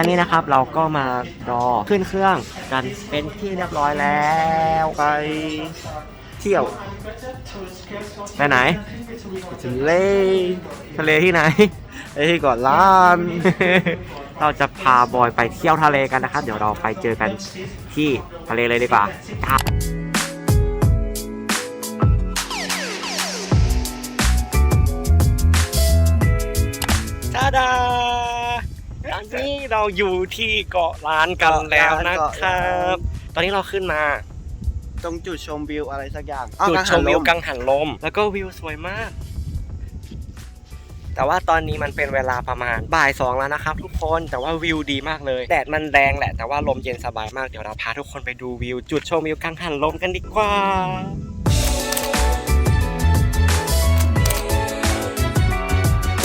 ตอนนี้นะครับเราก็มารอขึ้นเครื่องกันเป็นที่เรียบร้อยแล้วไปเที่ยวไปไหนทะเลทะเลที่ไหนไอ้ที่ก่อนล้าน เราจะพาบอยไปเที่ยวทะเลกันนะครับ เดี๋ยวเราไปเจอกันที่ทะเลเลยดีกว่าครับาดา นนี้เราอยู่ที่เกาะล้านกันแล้วนะครับ ตอนนี้เราขึ้นมาตรงจุดชมวิวอะไรสักอย่างจุดชมวิวกักังหันลม แล้วก็วิวสวยมาก แต่ว่าตอนนี้มันเป็นเวลาประมาณบ่ายสองแล้วนะครับ ทุกคนแต่ว่าวิวดีมากเลยแดดมันแรงแหละแต่ว่าลมเย็นสบายมากเดี๋ยวเราพาทุกคนไปดูวิว จุดชมวิวกังหันลมกันดีกว่า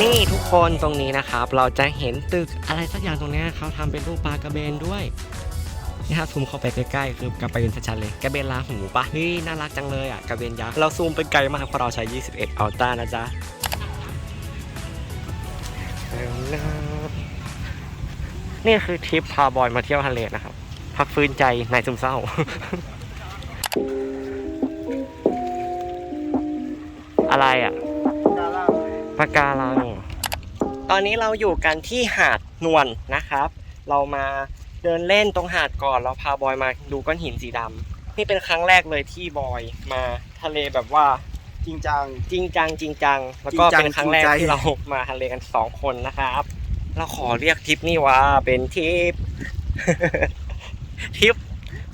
นี่ทุกคนตรงนี้นะครับ เราจะเห็นตึกอะไรสักอย่างตรงนี้เขาทำเป็นรูปปลากระเบนด้วยนี่ถ้าซูมเข้าไปใกล้ๆคือกระเบนชัดๆเลยกระเบนลาหูปะนี่น่ารักจังเลยอะกระเบนยักษ์เราซูมไปไกลมากเพราะเราใช้ 21 อัลต้านะจ๊ะนี่คือทริปพาบอยมาเที่ยวทะเลนะครับ พักฟื้นใจในซึมเศร้าอะไรอะปะการัง อนนี้เราอยู่กันที่หาดนวลนะครับ เรามาเดินเล่นตรงหาดก่อน เราพาบอยมาดูก้อนหินสีดำนี่เป็นครั้งแรกเลยที่บอยมาทะเลแบบว่าจริงจัง จริงจังจริงจังแล้วก็จริงจังเป็นครั้งแรกจริงใจ ที่เรามาทะเลกันสองคนนะครับ เราขอเรียกทริปนี้ว่าเป็นทริป ทริป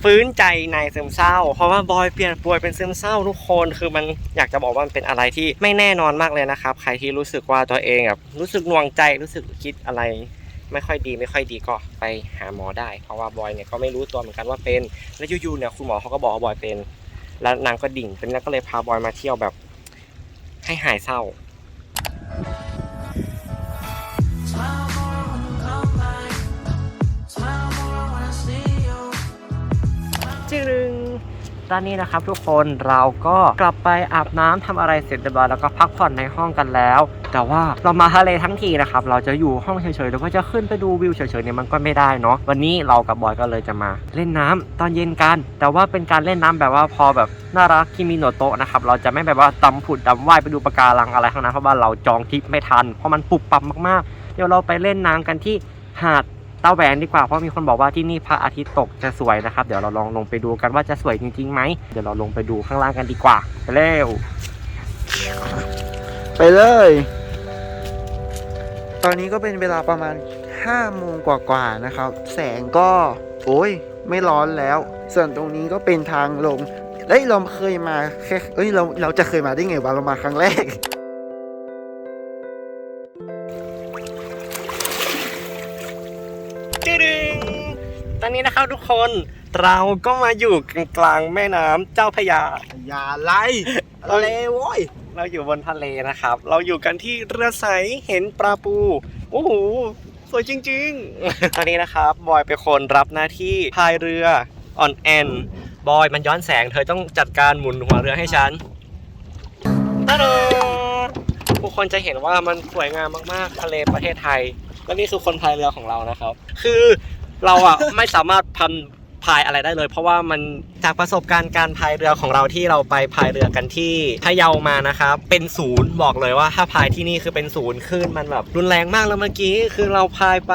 ฟื้นใจในซึมเศร้า เพราะว่าบอยเปลี่ยนป่วยเป็นซึมเศร้าทุกคน คือมันอยากจะบอกว่ามันเป็นอะไรที่ไม่แน่นอนมากเลยนะครับ ใครที่รู้สึกว่าตัวเองแบบรู้สึกหน่วงใจรู้สึกคิดอะไร ไม่ค่อยดี ไม่ค่อยดีก็ไปหาหมอได้ เพราะว่าบอยเนี่ยก็ไม่รู้ตัวเหมือนกันว่าเป็น แล้วอยู่ๆเนี่ยคุณหมอเขาก็บอกว่าบอยเป็น แล้วนางก็ดิ่งเป็นแล้วก็เลยพาบอยมาเที่ยวแบบ ให้หายเศร้า ตอนนี้นะครับทุกคนเราก็กลับไปอาบน้ำทำอะไรเสร็จเรียบร้อยแล้วก็พักผ่อนในห้องกันแล้ว แต่ว่าเรามาทะเลทั้งทีนะครับเราจะอยู่ห้องเฉยๆหรือว่าจะขึ้นไปดูวิวเฉยๆเนี่ยมันก็ไม่ได้เนาะวันนี้เรากับบอยก็เลยจะมาเล่นน้ำตอนเย็นกัน แต่ว่าเป็นการเล่นน้ำแบบว่าพอแบบน่ารักคิมิโนโตะนะครับเราจะไม่แบบว่าดำผุดดำว่ายไปดูปะการังอะไรทั้งนั้นเพราะว่าเราจองทริปไม่ทันเพราะมันปุบปับมากๆ เดี๋ยวเราไปเล่นน้ำกันที่หาด เต้าแหวนดีกว่าเพราะมีคนบอกว่าที่นี่พระอาทิตย์ตกจะสวยนะครับ เดี๋ยวเราลองลงไปดูกันว่าจะสวยจริงๆไหมเดี๋ยวเราลงไปดูข้างล่างกันดีกว่าไปเร็วไปเลย ตอนนี้ก็เป็นเวลาประมาณ5โมงกว่าๆนะครับ แสงก็โอ้ยไม่ร้อนแล้ว ส่วนตรงนี้ก็เป็นทางลงเอ้ยเราเคยมาแค่เอ้ยเราเราจะเคยมาได้ไงวะเรามาครั้งแรก จึดึงตอนนี้นะครับทุกคนเราก็มาอยู่กลางแม่น้ำเจ้าพระยา อย่าไล่อะไรโว้ยเราอยู่บนทะเลนะครับ เราอยู่กันที่เรือใสเห็นปลาปู โอ้โห สวยจริงๆ ตอนนี้นะครับ บอยเป็นคนรับหน้าที่พายเรืออ่อนแอนบอยมันย้อนแสง เธอต้องจัดการหมุนหัวเรือให้ฉันตาดาผู้คนจะเห็นว่ามันสวยงามมากๆ ทะเลประเทศไทย และนี่คือคนพายเรือของเรานะครับ คือเราอะ ไม่สามารถพัน พายอะไรได้เลย เพราะว่ามันจากประสบการณ์การพายเรือของเราที่เราไปพายเรือกันที่พะเยามานะครับ เป็นศูนย์บอกเลยว่าถ้าพายที่นี่คือเป็นศูนย์คลื่นมันแบบรุนแรงมากแล้วเมื่อกี้คือเราพายไป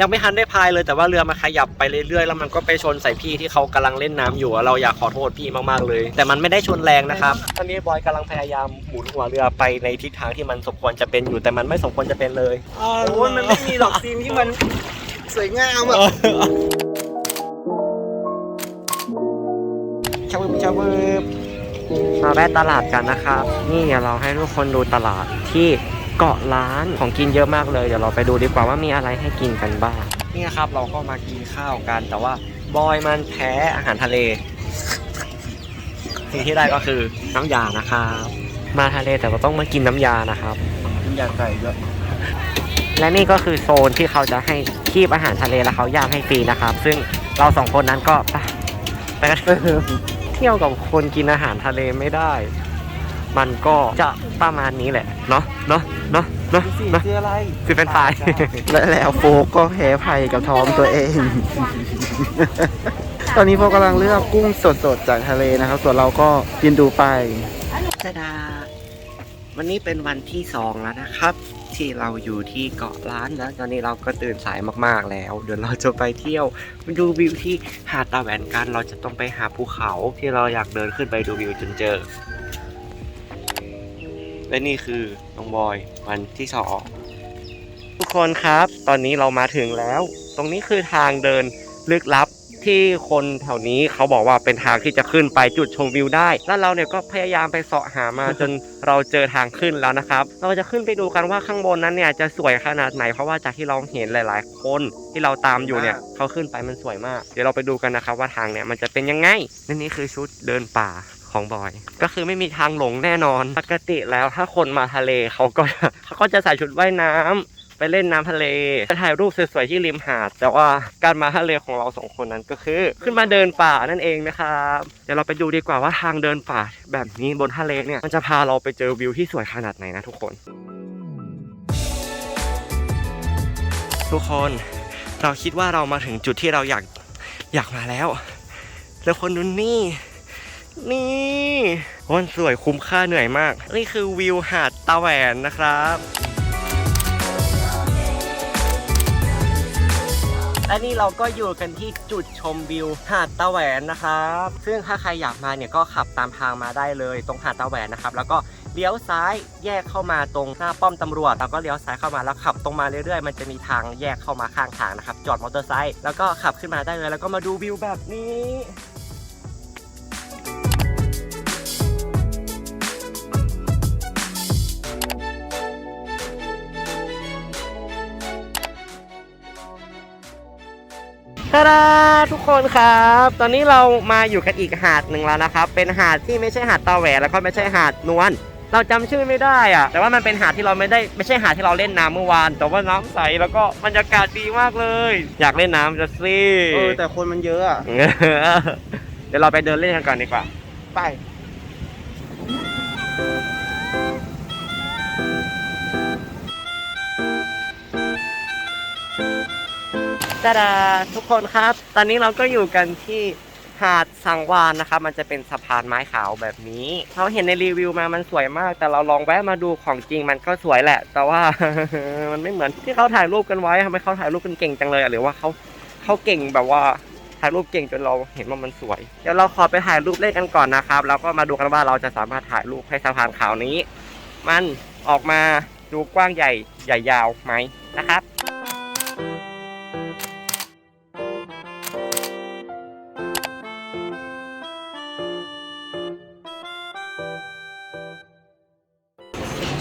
ยังไม่ทันได้พายเลยแต่ว่าเรือมาขยับไปเรื่อยๆแล้วมันก็ไปชนใส่พี่ที่เขากำลังเล่นน้ำอยู่อะเราอยากขอโทษพี่มากๆเลย แต่มันไม่ได้ชนแรงนะครับตอนนี้บอยกำลังพยายามหมุนหัวเรือไปในทิศทางที่มันสมควรจะเป็นอยู่แต่มันไม่สมควรจะเป็นเลยโอ้ยมันไม่มีหรอกซีนที่มันสวยงามอะ ชาบึมชาบึมมาแวะตลาดกันนะครับ นี่เดี๋ยวเราให้ทุกคนดูตลาดที่เกาะล้านของกินเยอะมากเลย เดี๋ยวเราไปดูดีกว่าว่ามีอะไรให้กินกันบ้าง นี่นะครับเราก็มากินข้าวกัน แต่ว่าบอยมันแพ้อาหารทะเล สิ่งที่ได้ก็คือน้ำยานะครับ มาทะเลแต่ก็ต้องมากินน้ำยานะครับมันอยากไก่ด้วยและนี่ก็คือโซนที่เขาจะให้คีบอาหารทะเลแล้วเขาย่างให้ฟรีนะครับ ซึ่งเราสองคนนั้นก็ไปไปกันเถอะเที่ยวกับคนกินอาหารทะเลไม่ได้ มันก็จะประมาณนี้แหละ เนาะเนาะเนาะเนาะสีเนาะคืออะไรคือเป็นไฟและแล้วโฟกก็แพ้ภัยกับท้องตัวเอง ตอนนี้โฟกกำลังเลือกกุ้งสดๆจากทะเลนะครับ ส่วนเราก็กินดูไปตาดาวันนี้เป็นวันที่สองแล้วนะครับ ที่เราอยู่ที่เกาะล้านแล้วตอนนี้เราก็ตื่นสายมากๆแล้ว เดี๋ยวเราจะไปเที่ยวดูวิวที่หาดตาแหวนกัน เราจะต้องไปหาภูเขาที่เราอยากเดินขึ้นไปดูวิวจนเจอ และนี่คือน้องบอยวันที่สองทุกคนครับ ตอนนี้เรามาถึงแล้ว ตรงนี้คือทางเดินลึกลับ ที่คนแถวนี้เขาบอกว่าเป็นทางที่จะขึ้นไปจุดชมวิวได้ แล้วเราเนี่ยก็พยายามไปเสาะหามาจนเราเจอทางขึ้นแล้วนะครับ เราจะขึ้นไปดูกันว่าข้างบนนั้นเนี่ยจะสวยขนาดไหน เพราะว่าจากที่เราเห็นหลาย ๆ คนที่เราตามอยู่เนี่ยเขาขึ้นไปมันสวยมาก เดี๋ยวเราไปดูกันนะครับว่าทางเนี่ยมันจะเป็นยังไงและนี่คือชุดเดินป่าของบอย ก็คือไม่มีทางหลงแน่นอน ปกติแล้วถ้าคนมาทะเลเขาก็เขาก็จะใส่ชุดว่ายน้ำ ไปเล่นน้ำทะเลไปถ่ายรูปสวยๆที่ริมหาด แต่ว่าการมาทะเลของเราสองคนนั้นก็คือ ขึ้นมาเดินป่านั่นเองนะครับเดี๋ยวเราไปดูดีกว่าว่าทางเดินป่าแบบนี้บนทะเลเนี่ยมันจะพาเราไปเจอวิวที่สวยขนาดไหนนะทุกคน ทุกคนเราคิดว่าเรามาถึงจุดที่เราอยากอยากมาแล้ว แล้วคนดูนี่ นี่วันสวยคุ้มค่าเหนื่อยมาก นี่คือวิวหาดตาแหวนนะครับ และนี่เราก็อยู่กันที่จุดชมวิวหาดตะแหวนนะครับ ซึ่งถ้าใครอยากมาเนี่ยก็ขับตามทางมาได้เลย ตรงหาดตะแหวนนะครับ แล้วก็เลี้ยวซ้ายแยกเข้ามาตรงหน้าป้อมตำรวจ แล้วก็เลี้ยวซ้ายเข้ามาแล้วขับตรงมาเรื่อยๆ มันจะมีทางแยกเข้ามาข้างทางนะครับ จอดมอเตอร์ไซค์แล้วก็ขับขึ้นมาได้เลย แล้วก็มาดูวิวแบบนี้ ตาดาทุกคนครับ ตอนนี้เรามาอยู่กันอีกหาดหนึ่งแล้วนะครับ เป็นหาดที่ไม่ใช่หาดตาแหวนแล้วก็ไม่ใช่หาดนวลเราจำชื่อไม่ได้อะแต่ว่ามันเป็นหาดที่เราไม่ได้ไม่ใช่หาดที่เราเล่นน้ำเมื่อวาน แต่ว่าน้ำใสแล้วก็บรรยากาศดีมากเลย อยากเล่นน้ำจะสิเออแต่คนมันเยอะอะเดี๋ยวเราไปเดินเล่นกันก่อนดีกว่า ไป ตาดาทุกคนครับ ตอนนี้เราก็อยู่กันที่หาดสังวานนะครับมันจะเป็นสะพานไม้ขาวแบบนี้เราเห็นในรีวิวมามันสวยมาก แต่เราลองแวะมาดูของจริงมันก็สวยแหละ แต่ว่า มันไม่เหมือนที่เขาถ่ายรูปกันไว้ทำไมเขาถ่ายรูปกันเก่งจังเลยหรือว่าเขาเขาเก่งแบบว่าถ่ายรูปเก่งจนเราเห็นว่ามันสวย เดี๋ยวเราขอไปถ่ายรูปเล่นกันก่อนนะครับแล้วก็มาดูกันว่าเราจะสามารถถ่ายรูปให้สะพานขาวนี้ มันออกมาดูกว้างใหญ่ใหญ่ยาวไหมนะครับ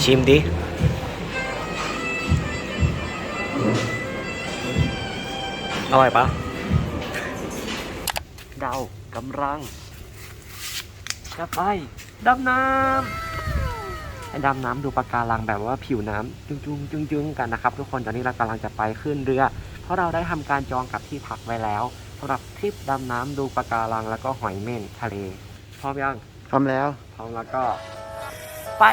ชิมดิ อร่อยปะเรากำลังจะไปดำน้ำให้ดำน้ำดูปะการังแบบว่าผิวน้ำจุ้งจุ้งจุ้งจุ้งๆกันนะครับ ทุกคนตอนนี้เรากำลังจะไปขึ้นเรือ เพราะเราได้ทำการจองกับที่พักไว้แล้วสำหรับทริปดำน้ำดูปะการังแล้วก็หอยเม่นทะเล พร้อมยัง พร้อมแล้ว พร้อมแล้วก็ ไป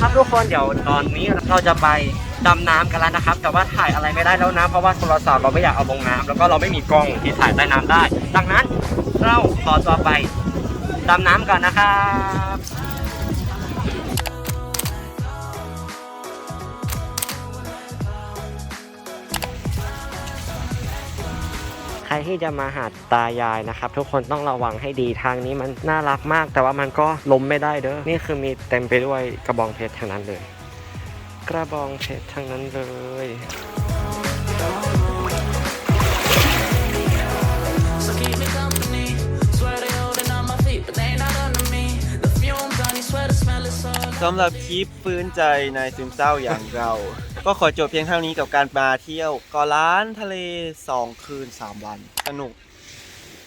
ครับทุกคนเดี๋ยวตอนนี้เราจะไปดำน้ำกันแล้วนะครับ แต่ว่าถ่ายอะไรไม่ได้แล้วนะ เพราะว่าโทรศัพท์เราไม่อยากเอาลงน้ำแล้วก็เราไม่มีกล้องที่ถ่ายใต้น้ำได้ ดังนั้นเราขอตัวไปดำน้ำกันนะครับ รที่จะมาหาดตายายนะครับ ทุกคนต้องระวังให้ดีทางนี้มันน่ารักมาก แต่ว่ามันก็ล้มไม่ได้เด้อนี่คือมีเต็มไปด้วยกระบองเพชรทางนั้นเลย กระบองเพชรทางนั้นเลย สำหรับคลิปฟื้นใจในายซึมเศร้าอย่างเรา ก็ขอจบเพียงเท่านี้กับการมาเที่ยวเกาะล้านทะเล 2 คืน 3 วัน สนุก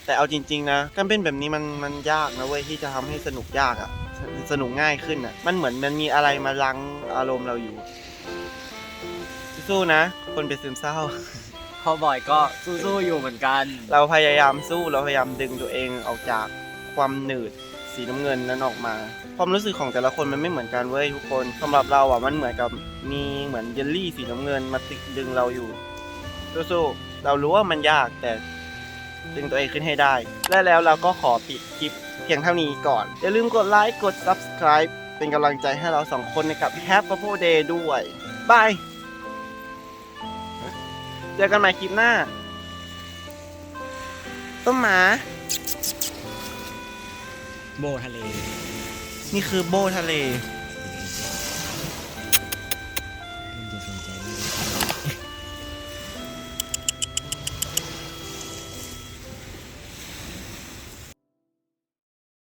แต่เอาจริง ๆ นะการเป็นแบบนี้มันมันยากนะเว้ยที่จะทำให้สนุกยากอะ่ะสนุกง่ายขึ้นอะ่ะมันเหมือนมันมีอะไรมาลังอารมณ์เราอยู่ สู้ๆนะ คนเป็นซึมเศร้า พ่อบอยก็สู้ๆอยู่เหมือนกัน เราพยายามสู้เราพยายามดึงตัวเองออกจากความหนืดสีน้ำเงินนั้นออกมา ความรู้สึกของแต่ละคนมันไม่เหมือนกันเว้ยทุกคนสำหรับเราอะมันเหมือนกับมีเหมือนเยลลี่สีน้ำเงินมาติดดึงเราอยู่สู้ๆเรารู้ว่ามันยากแต่ดึงตัวเองขึ้นให้ได้ และแล้วเราก็ขอปิดคลิปเพียงเท่านี้ก่อน อย่าลืมกดไลค์กด subscribe เป็นกำลังใจให้เราสองคนในกับ Happy Couple Day ด้วยบายเจอกันใหม่คลิปหน้า ต้นหมา โบทะเล นี่คือโบทะเล